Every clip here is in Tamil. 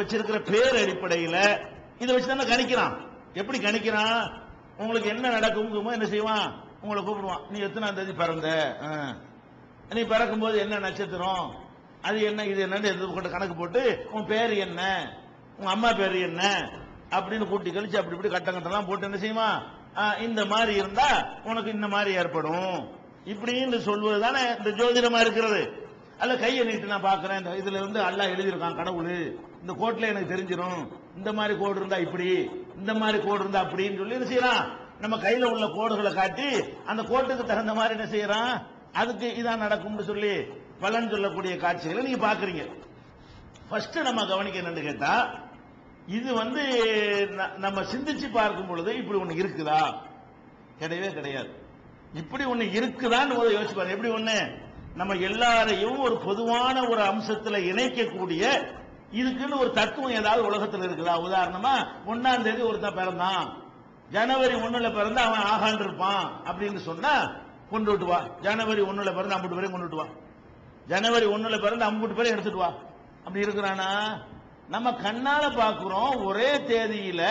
வச்சிருக்கிற பேர் அடிப்படையில இதை வச்சு தானே கணிக்கிறான். எப்படி கணிக்கிறான்? உங்களுக்கு என்ன நடக்கும்? என்ன செய்வான்? உங்களை கூப்பிடுவான். நீ எத்தனாம் தேதி பிறந்த? ஆ. நீ பிறக்கும்போது என்ன நட்சத்திரம்? அது என்ன இது என்னன்னு எது கொண்டு கணக்கு போட்டு உன் பேர் என்ன? உன் அம்மா பேர் என்ன? அப்படின்னு கூட்டி கழிச்சு அப்படி இப்படி கட்டங்கட்டெல்லாம் போட்டு என்ன செய்வான்? இந்த மாதிரி இருந்தா உனக்கு இந்த மாதிரி ஏற்படும். இப்படின்னு சொல்வது தானே இந்த ஜோதிடமா இருக்கிறது. அல்ல கையை நீட்டு நான் பாக்குறேன் இந்த இதுல இருந்து அல்லா எழுதியிருக்கான் கடவுள். இந்த கோட்ல எனக்கு தெரிஞ்சிடும் இந்த மாதிரி கோடு இருந்தா இப்படி இந்த மாதிரி கோடு இருந்தா அப்படின்னு சொல்லி என்ன செய்யறான்? நம்ம கையில உள்ள கோடுகளை காட்டி அந்த கோட்டுக்கு தகுந்த மாதிரி என்ன செய்யறான்? அதுக்கு இதான் நடக்கும்னு சொல்லி பலன் சொல்லக்கூடிய காட்சிகளை நீங்க பாக்குறீங்க. ஃபர்ஸ்ட் நம்ம கவனிக்க என்னன்னு கேட்டா இது வந்து ந- நம்ம சிந்திச்சு பார்க்கும் பொழுது இப்படி ஒண்ணு இருக்குதா? கிடையவே கிடையாது. இப்படி ஒண்ணு இருக்குதான்னு ஒரு யோசிப்பாரு எப்படி ஒண்ணு? நம்ம எல்லாரையும் ஒரு பொதுவான ஒரு அம்சத்துல இணைக்கக்கூடிய இதுக்குன்னு ஒரு தத்துவம் ஏதாவது உலகத்தில் இருக்குதா? உதாரணமா ஒன்னாம் தேதி ஒருத்தன் பிறந்தான். ஜனவரி ஒண்ணுல பிறந்து அவன் ஆகான் இருப்பான் அப்படின்னு சொன்னா கொண்டு விட்டு வா. ஜனவரி ஒண்ணுல பிறந்து அம்புட்டு பேரையும் கொண்டு விட்டு வா. ஜனவரி ஒண்ணுல பிறந்து அம்புட்டு பேரையும் எடுத்துட்டு வா. அப்படி இருக்கிறானா? நம்ம கண்ணால பாக்குறோம் ஒரே தேதியில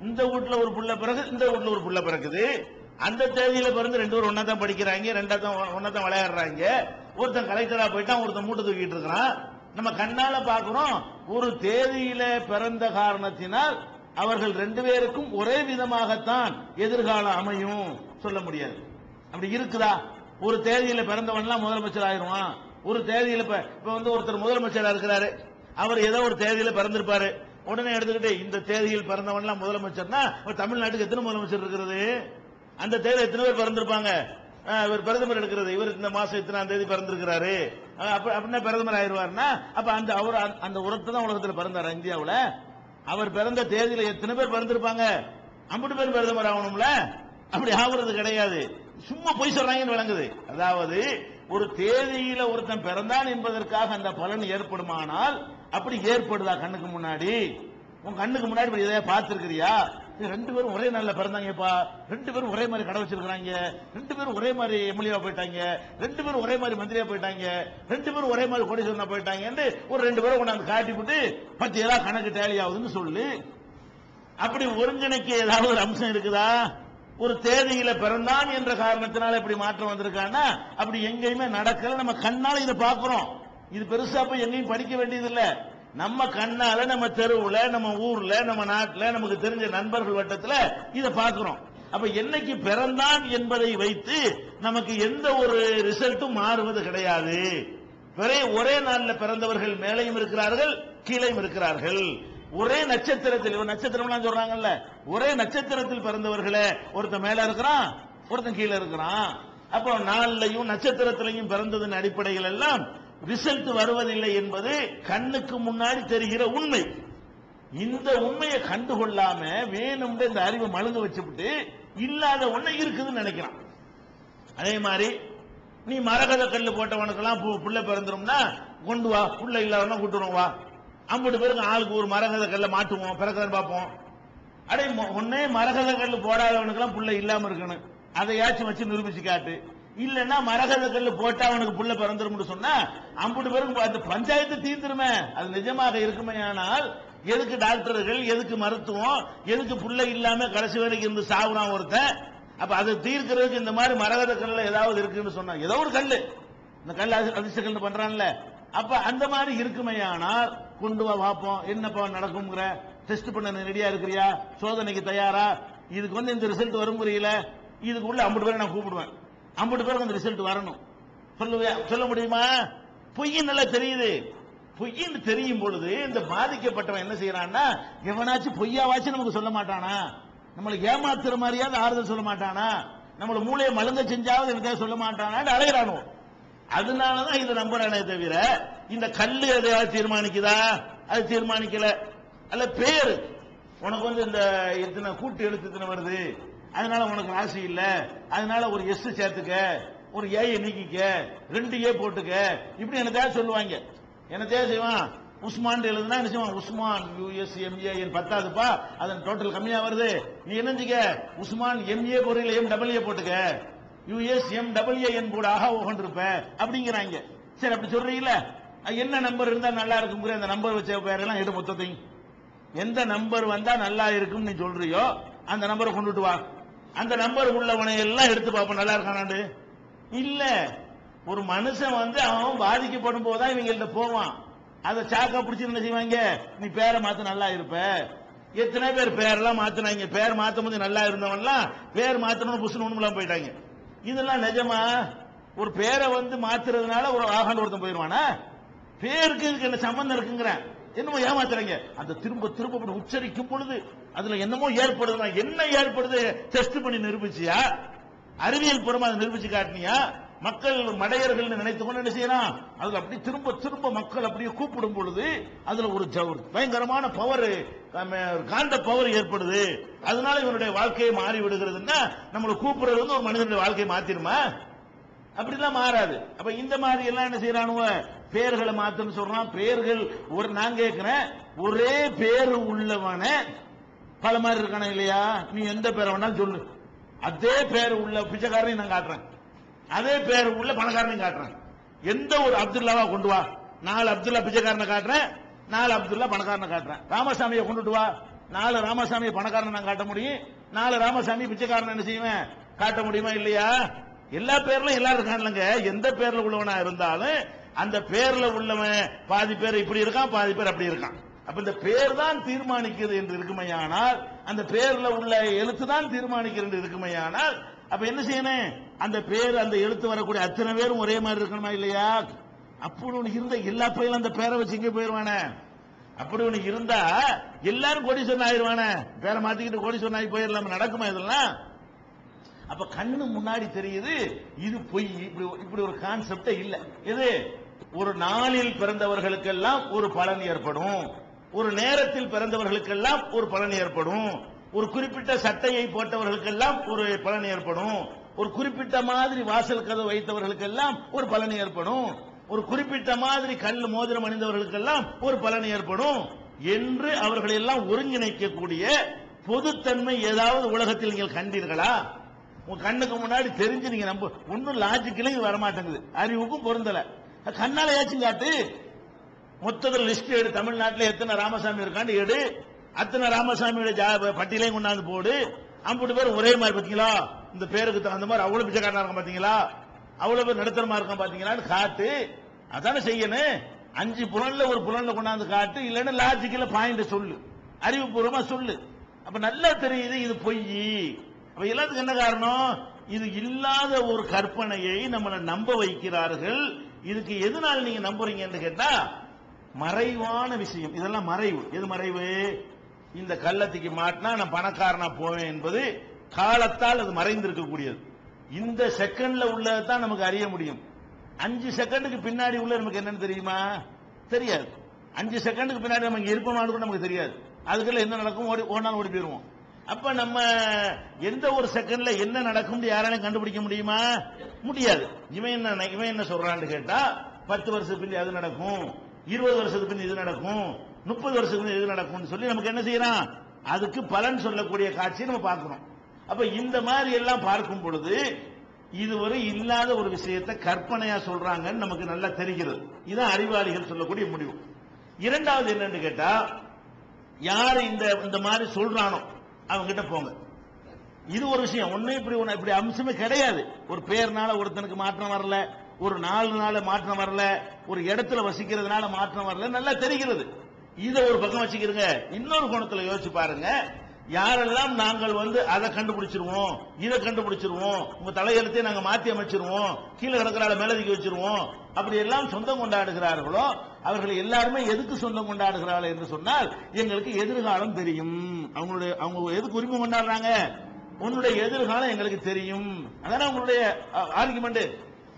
இந்த வீட்ல ஒரு புள்ள பிறகு இந்த வீட்டுல ஒரு புள்ள பிறக்குது. அந்த தேதியில பிறந்து ரெண்டு பேரும் ஒன்னா தான் படிக்கிறாங்க ரெண்டா தான் ஒன்னா தான் விளையாடுறாங்க. ஒருத்தன் கலெக்டரா போயிட்டான் ஒருத்தன் மூட்டை தூக்கிட்டு இருக்கிறான். நம்ம கண்ணால பாக்குறோம் ஒரு தேதியில பிறந்த காரணத்தினால் அவர்கள் ரெண்டு பேருக்கும் ஒரே விதமாகத்தான் எதிர்காலம் அமையும். சொல்ல முடியாது. அப்படி இருக்குதா? ஒரு தேதியில பிறந்தவன்லாம் முதலமைச்சர் ஆயிருவான். ஒரு தேதியில இப்ப வந்து ஒருத்தர் முதலமைச்சரா இருக்கிறாரு. அவர் ஏதோ ஒரு தேதியில பிறந்திருப்பாரு. உடனே எடுத்துக்கிட்டு இந்த தேதியில் பிறந்தவன்லாம் முதலமைச்சர்னா தமிழ்நாட்டுக்கு எத்தனை முதலமைச்சர் இருக்கிறது அந்த தேதி எத்தனை பேர் பிறந்திருப்பாங்க? இவர் பிரதமர் எடுக்கிறது. இவர் இந்த மாசம் இத்தனாம் தேதி பிறந்திருக்கிறாரு? அப்படின்னா பிரதமர் ஆயிடுவார்னா அப்ப அந்த அவர் அந்த- அந்த உரத்தை தான் உலகத்தில் பிறந்தார் இந்தியாவில். அவர் பிறந்த தேதியில் எத்தனை பேர் பிறந்திருப்பாங்க? அம்பது பேர் பிரதமர் ஆகணும்ல? அப்படி ஆகுறது கிடையாது. சும்மா பொய் சொல்றாங்கன்னு விளங்குது. அதாவது ஒரு தேதியில ஒருத்தன் பிறந்தான் என்பதற்காக அந்த பலன் ஏற்படுமானால் அப்படி ஏற்படுதா கண்ணுக்கு முன்னாடி? உன் கண்ணுக்கு முன்னாடி இப்படி பார்த்திருக்கிறியா? ரெண்டு பேரும் ஒரே நாளில் பிறந்தாங்கப்பா. ரெண்டு பேரும் ஒரே மாதிரி கடை வச்சிருக்கிறாங்க. ரெண்டு பேரும் ஒரே மாதிரி எம்எல்ஏவா போயிட்டாங்க. ரெண்டு பேரும் ஒரே மாதிரி மந்திரியா போயிட்டாங்க. ரெண்டு பேரும் ஒரே மாதிரி கோடீஸ்வரனா போயிட்டாங்கன்னு ஒரு ரெண்டு பேரும் கொண்டாந்து காட்டி விட்டு பத்து ஏதாவது கணக்கு டேலி ஆகுதுன்னு சொல்லு. அப்படி ஒருங்கிணைக்க ஏதாவது ஒரு அம்சம் இருக்குதா? ஒரு தேதியில பிறந்தான் என்ற காரணத்தினால இப்படி மாற்றம் வந்திருக்கான்னா அப்படி எங்கேயுமே நடக்கல. நம்ம கண்ணால இதை பார்க்கிறோம். இது பெருசா போய் எங்கேயும் படிக்க வேண்டியது நம்ம கண்ணால நம்ம தெருவுல நம்ம ஊர்ல நம்ம நாட்டுல நமக்கு தெரிஞ்ச நண்பர்கள் வட்டத்துல இதை பாக்குறோம் அப்ப என்னைக்கு பிறந்தான் என்பதை வைத்து நமக்கு எந்த ஒரு ரிசல்ட்டும் மாறுவது கிடையாது. ஒரே ஒரே நாள்ல பிறந்தவர்கள் மேலையும் இருக்கிறார்கள் கீழையும் இருக்கிறார்கள். ஒரே நட்சத்திரத்தில் நட்சத்திரம்லாம் சொல்றாங்கல்ல ஒரே நட்சத்திரத்தில் பிறந்தவர்களே ஒருத்தன் மேல இருக்கிறான் ஒருத்தன் கீழே இருக்கிறான். அப்போ நாள்லையும் நட்சத்திரத்திலையும் பிறந்ததன் அடிப்படையில் எல்லாம் ரிசல்ட் வருவதில்லை என்பது கண்ணுக்கு முன்னாடி தெரிகிற உண்மை. இந்த உண்மையை கண்டுகொள்ளாம வேணும்னு இந்த அறிவை மழுந்து வச்சுட்டு இல்லாத ஒண்ணு இருக்குதுன்னு நினைக்கிறான் அதே மாதிரி நீ மரகத கல்லு போட்டவனுக்கெல்லாம் பு- புள்ள பிறந்துரும்னா கொண்டு வா புள்ள இல்லாதவனா கூட்டுருவோம் வா. ஐம்பது பேருக்கு ஆளுக்கு ஒரு மரகத கல்ல மாட்டுவோம் பிறக்கதான் பார்ப்போம். அடே மொ- மரகத கல்லு போடாதவனுக்கெல்லாம் புள்ள இல்லாம இருக்கணும். அதையாச்சும் வச்சு நிரூபிச்சு காட்டு. இல்லன்னா மரகத கல்லு போட்டா அவனுக்கு புள்ள பிறந்துரும்னு சொன்னா ஐம்பது பேருக்கு அந்த பஞ்சாயத்து தீர்ந்துருமே. அது நிஜமாக இருக்குமே. ஆனால் எதுக்கு டாக்டர்கள் எதுக்கு மருத்துவம் எதுக்கு புள்ள இல்லாம கடைசி வரைக்கும் இருந்து சாவுறான் ஒருத்தன்? அப்ப அதை தீர்க்கிறதுக்கு இந்த மாதிரி மரகத கல்ல ஏதாவது இருக்குன்னு சொன்னா ஏதோ ஒரு கல்லு. இந்த கல் அதிர்ஷ்ட கல் பண்றான்ல. அப்ப அந்த மாதிரி இருக்குமையானால் கொண்டு வா பார்ப்போம் என்னப்பா நடக்கும்ங்கிற? டெஸ்ட் பண்ண ரெடியா இருக்கிறியா? சோதனைக்கு தயாரா? இதுக்கு வந்து இந்த ரிசல்ட் வரும் புரியல. இதுக்குள்ள ஐம்பது பேரை நான் கூப்பிடுவேன். ஐம்பது பேருக்கு அந்த ரிசல்ட் வரணும். சொல்லுவியா சொல்ல முடியுமா? பொய்யின் நல்லா தெரியுது. பொய்ன்னு தெரியும் பொழுது இந்த பாதிக்கப்பட்டவன் என்ன செய்யறான்னா எவனாச்சும் பொய்யாவாச்சும் நமக்கு சொல்ல மாட்டானா? நம்மளை ஏமாத்துற மாதிரியாவது ஆறுதல் சொல்ல மாட்டானா? நம்மள மூளையை மழுங்க செஞ்சாவது எனக்காக சொல்ல மாட்டானான்னு அலைகிறானோ அதனாலதான் இதை நம்புறானே தவிர இந்த கல்லு எதையாவது தீர்மானிக்குதா? அது தீர்மானிக்கல. அல்ல பேரு. உனக்கு வந்து இந்த இத்தனை கூட்டு எழுத்து இத்தனை வருது? அதனால உனக்கு ராசி இல்ல. அதனால ஒரு எஸ் சேர்த்துக்க. ஒரு ஏயை நீக்கிக்க. ரெண்டு ஏ போட்டுக்க. இப்படி என்னத்தையாவது சொல்லுவாங்க. என்னத்தையா செய்வான். உஸ்மான் எழுதுனா என்ன செய்வான்? உஸ்மான் யூஎஸ் எம்ஏ என் பத்தாதுப்பா. அதன் டோட்டல் கம்மியா வருது. நீ என்னஞ்சிக்க உஸ்மான் எம்ஏ பொருள் எம் டபிள்யூ போட்டுக்க. யூஎஸ் எம் டபிள்யூ என் கூட ஆக ஓகன் அப்படிங்கிறாங்க. சரி அப்படி சொல்றீங்களா? என்ன நம்பர் இருந்தா நல்லா இருக்குங்கிற அந்த நம்பர் வச்ச பேரெல்லாம் எடு மொத்தத்தையும். எந்த நம்பர் வந்தா நல்லா இருக்கும் நீ சொல்றியோ அந்த நம்பரை கொண்டுட்டு வா. அந்த நம்பர் உள்ளவனை எல்லாம் எடுத்து பார்ப்போம். நல்லா இருக்கானாண்டு இல்ல. ஒரு மனுஷன் வந்து அவன் பாதிக்கப்படும் போதுதான் இவங்கள்ட்ட போவான். அதை சாக்கா பிடிச்சி என்ன செய்வாங்க நீ பேரை மாத்த நல்லா இருப்ப. எத்தனை பேர் பேரெல்லாம் மாத்தினாங்க? பேர் மாத்தும் போது நல்லா இருந்தவன்லாம் பேர் மாத்தணும்னு புஷன் ஒண்ணுலாம் போயிட்டாங்க. இதெல்லாம் நிஜமா? ஒரு பேரை வந்து மாத்துறதுனால ஒரு ஆகாண்டு ஒருத்தன் போயிடுவானா பேருக்கு இதுக்கு என்ன சம்பந்தம் இருக்குங்கிறேன். என்னமோ ஏமாத்துறீங்க. அந்த திரும்ப திரும்ப உச்சரிக்கும் பொழுது அதுல என்னமோ ஏற்படுதுன்னா என்ன ஏற்படுது? டெஸ்ட் பண்ணி நிரூபிச்சியா? அறிவியல் பூர்வமா அதை நிரூபிச்சு காட்டினியா? மக்கள் மடையர்கள் நினைத்து கொண்டு என்ன செய்யலாம்? அதுல அப்படி திரும்ப திரும்ப மக்கள் அப்படியே கூப்பிடும் பொழுது அதுல ஒரு ஜ- ஒரு பயங்கரமான பவர் காந்த பவர் ஏற்படுது. அதனால இவனுடைய வாழ்க்கையை மாறி விடுகிறதுன்னா நம்மளை கூப்பிடுறது வந்து ஒரு மனிதனுடைய வாழ்க்கையை மாத்திருமா அப்படிலாம் மாறாது. அப்ப இந்த மாதிரி எல்லாம் என்ன செய்யறானுவ? பேர்களை மாத்தன்னு சொல்றான். பேர்கள் ஒரு நான் கேட்கிறேன் ஒரே பேரு உள்ளவன பல மாதிரி இருக்கானே இல்லையா? நீ எந்த பேரை வேணாலும் சொல்லு. அதே பேர் உள்ள பிச்சைக்காரனையும் நான் காட்டுறேன். அதே பேர் உள்ள பணக்காரனையும் காட்டுறேன். எந்த ஒரு அப்துல்லாவா கொண்டு வா. நாலு அப்துல்லா பிச்சைக்காரனை காட்டுறேன். நாலு அப்துல்லா பணக்காரனை காட்டுறேன். ராமசாமியை கொண்டுட்டு வா. நாலு ராமசாமியை பணக்காரனை நான் காட்ட முடியும். நாலு ராமசாமி பிச்சைக்காரனை என்ன செய்வேன்? காட்ட முடியுமா இல்லையா? எல்லா பேர்ல எல்லாரும் இருக்கான்லங்க. எந்த பேர்ல உள்ளவனா இருந்தாலும் அந்த பேர்ல உள்ளவன் பாதி பேர் இப்படி இருக்கான் பாதி பேர் அப்படி இருக்கான். அப்ப இந்த பேர் தான் தீர்மானிக்கிறது என்று இருக்குமையானால் அந்த பேர்ல உள்ள எழுத்து தான் தீர்மானிக்கிறது என்று இருக்குமையானால் அப்ப என்ன செய்யணும்? அந்த பேர் அந்த எழுத்து வரக்கூடிய அத்தனை பேரும் ஒரே மாதிரி இருக்கணுமா இல்லையா? அப்படி உனக்கு இருந்த எல்லா பையிலும் அந்த பேரை வச்சு இங்கே போயிருவானே. அப்படி உனக்கு இருந்தா எல்லாரும் கோடீஸ்வரன் ஆயிருவானே. பேரை மாத்திக்கிட்டு கோடீஸ்வரன் ஆகி போயிடலாம். நடக்குமா இதெல்லாம்? அப்ப கண்ணு முன்னாடி தெரியுது இது பொய் இப்படி இப்படி ஒரு கான்செப்டே இல்ல. இது ஒரு நாளில் பிறந்தவர்களுக்கெல்லாம் ஒரு பலன் ஏற்படும். ஒரு நேரத்தில் பிறந்தவர்களுக்கெல்லாம் ஒரு பலன் ஏற்படும். ஒரு குறிப்பிட்ட சட்டையை போட்டவர்களுக்கெல்லாம் ஒரு பலன் ஏற்படும். ஒரு குறிப்பிட்ட மாதிரி வாசல் கதவு வைத்தவர்களுக்கெல்லாம் ஒரு பலன் ஏற்படும். ஒரு குறிப்பிட்ட மாதிரி கல் மோதிரம் அணிந்தவர்களுக்கெல்லாம் ஒரு பலன் ஏற்படும். என்று அவர்களை எல்லாம் ஒருங்கிணைக்கக்கூடிய பொதுத்தன்மை ஏதாவது உலகத்தில் நீங்கள் கண்டீர்களா? உங்க கண்ணுக்கு முன்னாடி தெரிஞ்சு நீங்க நம்ப ஒன்றும் லாஜிக்கலையும் வர மாட்டேங்குது அறிவுக்கும் பொருந்தல. கண்ணால ஏச்சும் காட்டு. மொத்தத்தில் லிஸ்ட் எடு. தமிழ்நாட்டில் எத்தனை ராமசாமி இருக்கான்னு எடு. அத்தனை ராமசாமியோட ஜா- பட்டியலையும் கொண்டாந்து போடு. அம்புட்டு பேர் ஒரே மாதிரி பாத்தீங்களா? இந்த பேருக்கு தகுந்த மாதிரி அவ்வளவு பிச்சைக்காரனா இருக்கான் பாத்தீங்களா? அவ்வளவு பேர் நடுத்தரமா இருக்கும் பாத்தீங்களான்னு காட்டு. அதானே செய்யணும். அஞ்சு புலன்ல ஒரு புலன்ல கொண்டாந்து காட்டு. இல்லைன்னா லாஜிக்கல பாயிண்ட் சொல்லு. அறிவுபூர்வமா சொல்லு. அப்ப நல்லா தெரியுது இது பொய். அப்ப எல்லாத்துக்கும் என்ன காரணம்? இது இல்லாத ஒரு கற்பனையை நம்மளை நம்ப வைக்கிறார்கள். இதுக்கு எதனால நீங்க நம்புறீங்கன்னு கேட்டா மறைவான விஷயம். இதெல்லாம் மறைவு. எது மறைவு? இந்த கள்ளத்துக்கு மாட்டினா நான் பணக்காரனா போவேன் என்பது காலத்தால் அது மறைந்திருக்கக்கூடியது. இந்த செகண்ட்ல உள்ளதை தான் நமக்கு அறிய முடியும். அஞ்சு செகண்டுக்கு பின்னாடி உள்ள நமக்கு என்னன்னு தெரியுமா? தெரியாது. அஞ்சு செகண்டுக்கு பின்னாடி நம்ம இங்க இருப்போமான்னு கூட நமக்கு தெரியாது. அதுக்குள்ள என்ன நடக்கும்? ஓடி ஓடினாலும் ஓடி போயிருவோம். அப்ப நம்ம எந்த ஒரு செகண்ட்ல என்ன நடக்கும் யாராலையும் கண்டுபிடிக்க முடியுமா? முடியாது. இவன் என்ன இவன் என்ன சொல்றான்னு கேட்டா பத்து வருஷத்துக்கு பின் அது நடக்கும். இருபது வருஷத்துக்கு பின் இது நடக்கும். முப்பது வருஷத்துக்கு பின் இது நடக்கும்னு சொல்லி நமக்கு என்ன செய்யறான்? அதுக்கு பலன் சொல்லக்கூடிய காட்சியை நம்ம பார்க்கிறோம் அப்ப இந்த மாதிரி எல்லாம் பார்க்கும் பொழுது இதுவரை இல்லாத ஒரு விஷயத்தை கற்பனையா சொல்றாங்கன்னு நமக்கு நல்லா தெரிகிறது. இதுதான் அறிவாளிகள் சொல்லக்கூடிய முடிவு. இரண்டாவது என்னன்னு கேட்டா யார் இந்த இந்த மாதிரி சொல்றானோ அவங்க கிட்ட போங்க. இது ஒரு விஷயம். ஒன்னும் இப்படி ஒண்ணு இப்படி அம்சமே கிடையாது. ஒரு பேர்னால ஒருத்தனுக்கு மாற்றம் வரல. ஒரு நாலு நாள் மாற்றம் வரல ஒரு இடத்துல வசிக்கிறதுனால மாற்றம் வரல நல்லா தெரிகிறது. இதை ஒரு பக்கம் வச்சுக்கிறங்க இன்னொரு கோணத்துல யோசிச்சு பாருங்க. யாரெல்லாம் நாங்கள் வந்து அதை கண்டுபிடிச்சிருவோம் இதை கண்டுபிடிச்சிருவோம் உங்க தலையெழுத்தையும் நாங்க மாத்தி அமைச்சிருவோம் கீழே கிடக்கிறால மேலதிக்கு வச்சிருவோம் அப்படி எல்லாம் சொந்தம் கொண்டாடுகிறார்களோ அவர்கள் எல்லாருமே எதுக்கு சொந்தம் கொண்டாடுகிறார்கள் என்று சொன்னால் எங்களுக்கு எதிர்காலம் தெரியும். அவங்களுடைய அவங்க எதுக்கு உரிமை கொண்டாடுறாங்க? உன்னுடைய எதிர்காலம் எங்களுக்கு தெரியும். அதான உங்களுடைய ஆர்குமெண்ட்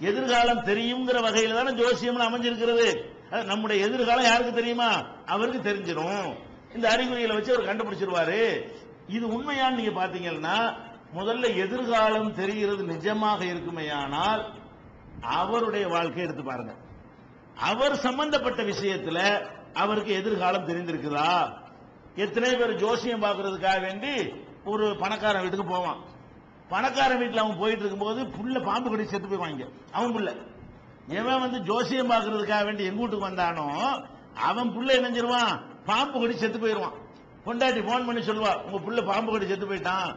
எதிர்காலம் தெரியுங்கிற வகையில தானே ஜோசியம் அமைஞ்சிருக்கிறது. நம்முடைய எதிர்காலம் யாருக்கு தெரியுமா? அவருக்கு தெரிஞ்சிடும். இந்த அறிகுறிகளை வச்சு அவர் கண்டுபிடிச்சிருவாரு. இது உண்மையான்னு நீங்க பாத்தீங்கன்னா முதல்ல எதிர்காலம் தெரிகிறது நிஜமாக இருக்குமேயானால் அவருடைய வாழ்க்கை எடுத்து பாருங்க. அவர் சம்பந்தப்பட்ட விஷயத்துல அவருக்கு எதிர்காலம் தெரிந்திருக்குதா? எத்தனை பேர் ஜோசியம் பார்க்கறதுக்காக வேண்டி ஒரு பணக்காரன் வீட்டுக்கு போவான். பணக்காரன் வீட்டில் அவன் போயிட்டு இருக்கும்போது புள்ள பாம்பு கடி செத்து போய் வாங்க அவன் புள்ள எவன் வந்து ஜோசியம் பார்க்கறதுக்காக வேண்டி எங்க வீட்டுக்கு வந்தானோ அவன் புள்ள இணைஞ்சிருவான் பாம்பு கடி செத்து போயிடுவான். பொண்டாட்டி போன் பண்ணி சொல்லுவா உங்க புள்ள பாம்பு கடி செத்து போயிட்டான்.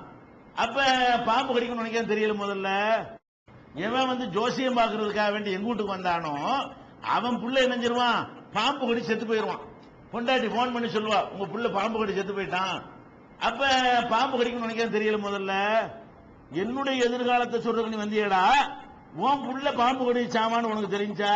அப்ப பாம்பு கடிக்கணும்னு நினைக்க தெரியல முதல்ல. எவன் வந்து ஜோசியம் பார்க்கறதுக்காக வேண்டி எங்க வீட்டுக்கு வந்தானோ அவன் புள்ள இணைஞ்சிருவான் பாம்பு கடி செத்து போயிடுவான். பொண்டாட்டி போன் பண்ணி சொல்லுவா உங்க புள்ள பாம்பு கடி செத்து போயிட்டான். அப்ப பாம்பு கடிக்கணும்னு நினைக்க தெரியல முதல்ல. என்னுடைய எதிர்காலத்தை சொல்றதுக்கு நீ வந்தியடா? உன் புள்ள பாம்பு கொடி சாமான்னு உனக்கு தெரிஞ்சா